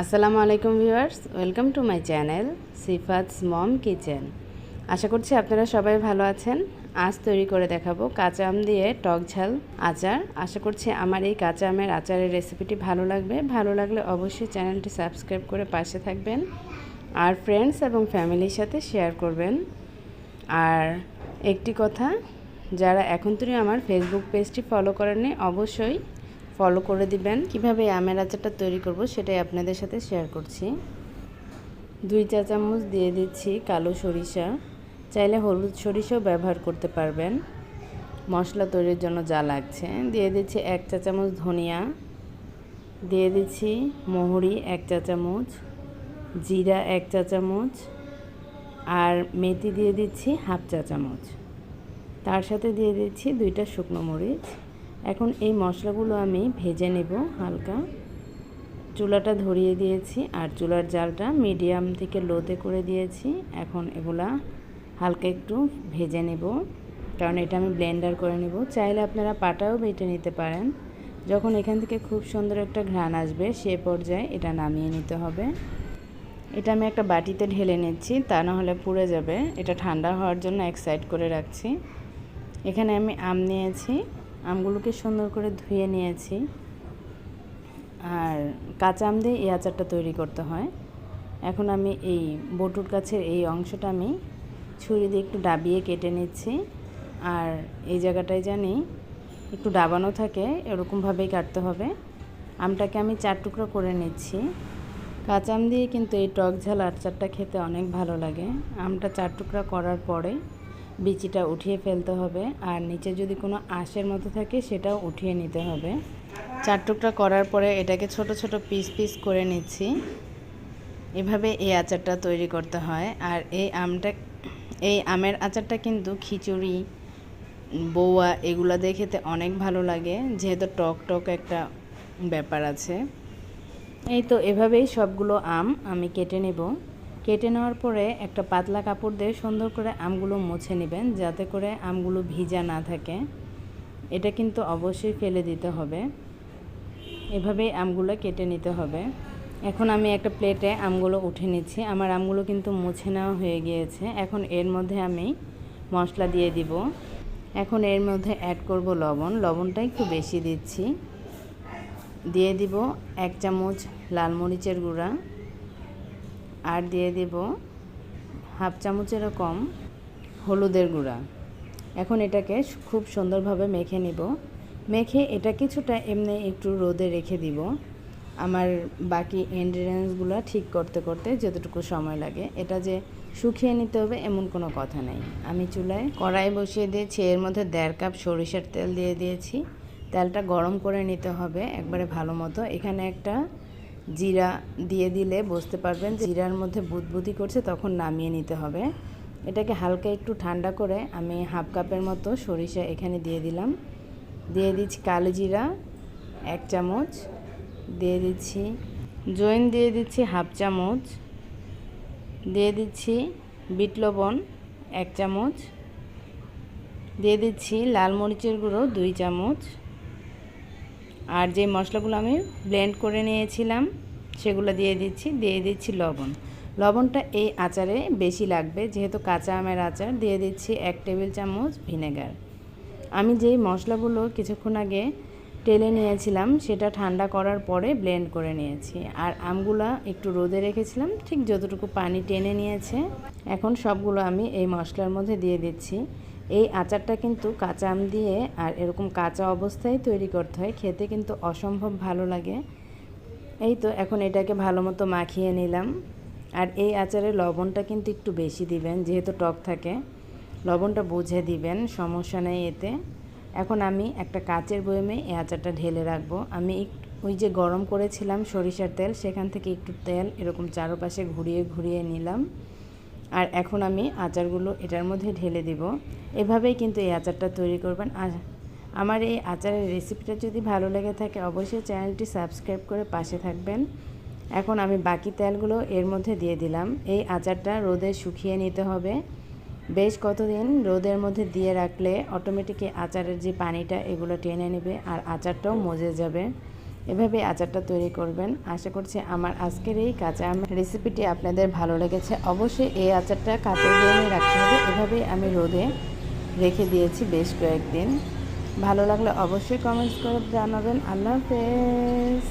আসসালামু আলাইকুম viewers, welcome to my channel Sifat's mom kitchen. আশা করছি আপনারা সবাই ভালো আছেন। আজ তৈরি করে দেখাবো কাঁচা আম দিয়ে টক ঝাল আচার। আশা করছি আমার এই কাঁচা আমের আচারের রেসিপিটি ভালো লাগবে। ভালো লাগলে অবশ্যই চ্যানেলটি সাবস্ক্রাইব করে পাশে থাকবেন আর ফ্রেন্ডস এবং ফ্যামিলির সাথে শেয়ার করবেন। আর একটি কথা, যারা এখন তুমি আমার ফেসবুক পেজটি ফলো করেননি, অবশ্যই ফলো করে দিবেন। কীভাবে আমের আচারটা তৈরি করব সেটাই আপনাদের সাথে শেয়ার করছি। দুই চা চামচ দিয়ে দিচ্ছি কালো সরিষা। চাইলে হলুদ সরিষাও ব্যবহার করতে পারবেন। মশলা তৈরির জন্য যা লাগছে। দিয়ে দিচ্ছি এক চা চামচ ধনিয়া। দিয়ে দিচ্ছি মহুরি এক চা চামচ, জিরা এক চা চামচ, আর মেথি দিয়ে দিচ্ছি হাফ চা চামচ। তার সাথে দিয়ে দিচ্ছি দুইটা শুকনো মরিচ। এখন এই মশলাগুলো আমি ভেজে নেব হালকা। চুলাটা ধরিয়ে দিয়েছি আর চুলার জালটা মিডিয়াম থেকে লোতে করে দিয়েছি। এখন এগুলা হালকা একটু ভেজে নেব, কারণ এটা আমি ব্লেন্ডার করে নেব। চাইলে আপনারা পাটাও বেটে নিতে পারেন। যখন এখান থেকে খুব সুন্দর একটা ঘ্রাণ আসবে, সে পর্যায়ে এটা নামিয়ে নিতে হবে। এটা আমি একটা বাটিতে ঢেলে নিচ্ছি, তা না হলে পুড়ে যাবে। এটা ঠান্ডা হওয়ার জন্য এক সাইড করে রাখছি। এখানে আমি আম নিয়েছি। আমগুলোকে সুন্দর করে ধুয়ে নিয়েছি। আর কাঁচা আম দিয়ে এই আচারটা তৈরি করতে হয়। এখন আমি এই বটুর কাছের এই অংশটা আমি ছুরি দিয়ে একটু ডাবিয়ে কেটে নিচ্ছি। আর এই জায়গাটায় জানি একটু ডাবানো থাকে, এরকমভাবেই কাটতে হবে। আমটাকে আমি চার টুকরো করে নিচ্ছি। কাঁচা আম দিয়ে কিন্তু এই টক ঝাল আচারটা খেতে অনেক ভালো লাগে। আমটা চার টুকরা করার পরে বিচিটা উঠিয়ে ফেলতে হবে আর নিচে যদি কোনো আঁশের মতো থাকে সেটাও উঠিয়ে নিতে হবে। চার টুকরা করার পরে এটাকে ছোট ছোট পিস পিস করে নিচ্ছি। এভাবে এই আচারটা তৈরি করতে হয় আর এই আমটা, এই আমের আচারটা কিন্তু খিচুড়ি, বৌয়া এগুলো দিয়ে খেতে অনেক ভালো লাগে, যেহেতু টক টক একটা ব্যাপার আছে। এই তো এভাবেই সবগুলো আম আমি কেটে নেব। কেটে নেওয়ার পরে একটা পাতলা কাপড় দিয়ে সুন্দর করে আমগুলো মুছে নেবেন, যাতে করে আমগুলো ভিজা না থাকে। এটা কিন্তু অবশ্যই ফেলে দিতে হবে। এভাবেই আমগুলো কেটে নিতে হবে। এখন আমি একটা প্লেটে আমগুলো উঠে নিচ্ছি। আমার আমগুলো কিন্তু মুছে নেওয়া হয়ে গিয়েছে। এখন এর মধ্যে আমি মশলা দিয়ে দিব। এখন এর মধ্যে অ্যাড করব লবণ। লবণটা একটু বেশি দিচ্ছি। দিয়ে দিব এক চামচ লাল মরিচের গুঁড়া। আর দিয়ে দেব হাফ চামচেরও কম হলুদের গুঁড়া। এখন এটাকে খুব সুন্দরভাবে মেখে নিব। মেখে এটা কিছুটা এমনি একটু রোদে রেখে দিব। আমার বাকি ইনগ্রিডিয়েন্টসগুলো ঠিক করতে করতে যতটুকু সময় লাগে। এটা যে শুকিয়ে নিতে হবে এমন কোনো কথা নেই। আমি চুলায় কড়াই বসিয়ে দিয়েছি, এর মধ্যে দেড় কাপ সরিষার তেল দিয়ে দিয়েছি। তেলটা গরম করে নিতে হবে একবারে ভালো মতো। এখানে একটা জিরা দিয়ে দিলে বুঝতে পারবেন জিরার মধ্যে বুদবুদি করছে, তখন নামিয়ে নিতে হবে। এটাকে হালকা একটু ঠান্ডা করে আমি হাফ কাপের মতো সরিষা এখানে দিয়ে দিলাম। দিয়ে দিচ্ছি কালো জিরা, এক চামচ। দিয়ে দিচ্ছি জৈন, দিয়ে দিচ্ছি হাফ চামচ। দিয়ে দিচ্ছি বিট লবণ, এক চামচ। দিয়ে দিচ্ছি লাল মরিচের গুঁড়ো, দুই চামচ। আর যে মশলাগুলো আমি ব্লেন্ড করে নিয়েছিলাম, সেগুলো দিয়ে দিচ্ছি দিয়ে দিচ্ছি লবণ। লবণটা এই আচারে বেশি লাগবে, যেহেতু কাঁচা আমের আচার, দিয়ে দিচ্ছি এক টেবিল চামচ ভিনেগার। আমি যেই মশলাগুলো কিছুক্ষণ আগে টেলে নিয়েছিলাম, সেটা ঠান্ডা করার পরে ব্লেন্ড করে নিয়েছি। আর আমগুলো একটু রোদে রেখেছিলাম, ঠিক যতটুকু পানি টেনে নিয়েছে। এখন সবগুলো আমি এই মশলার মধ্যে দিয়ে দিচ্ছি। এই আচারটা কিন্তু কাঁচা আম দিয়ে আর এরকম কাঁচা অবস্থায় তৈরি করতে হয়। খেতে কিন্তু অসম্ভব ভালো লাগে। এই তো এখন এটাকে ভালো মতো মাখিয়ে নিলাম। আর এই আচারে লবণটা কিন্তু একটু বেশি দিবেন, যেহেতু টক থাকে। লবণটা বুঝে দিবেন, সমস্যা নেই এতে। এখন আমি একটা কাচের বয়মে এই আচারটা ঢেলে রাখব। আমি ওই যে গরম করেছিলাম সরিষার তেল, সেখান থেকে একটু তেল, এরকম চারপাশে ঘুরিয়ে ঘুরিয়ে নিলাম। আর এখন আমি আচারগুলো এটার মধ্যে ঢেলে দিব। এভাবেই কিন্তু এই আচারটা তৈরি করবেন। আর আমার এই আচারের রেসিপিটা যদি ভালো লেগে থাকে, অবশ্যই চ্যানেলটি সাবস্ক্রাইব করে পাশে থাকবেন। এখন আমি বাকি তেলগুলো এর মধ্যে দিয়ে দিলাম। এই আচারটা রোদে শুকিয়ে নিতে হবে। বেশ কতদিন রোদের মধ্যে দিয়ে রাখলে অটোমেটিক আচারের যে পানিটা, এগুলো টেনে নেবে আর আচারটাও মজে যাবে। এভাবে আচারটা তৈরি করবেন। আশা করছি আমার আজকের এই কাঁচা আম রেসিপিটি আপনাদের ভালো লেগেছে। অবশ্যই এই আচারটা কাঁচা দিয়ে রাখতে হবে। এভাবেই আমি রোদে রেখে দিয়েছি বেশ কয়েকদিন। ভালো লাগলে অবশ্যই কমেন্টস করে জানাবেন। আল্লাহ হাফেজ।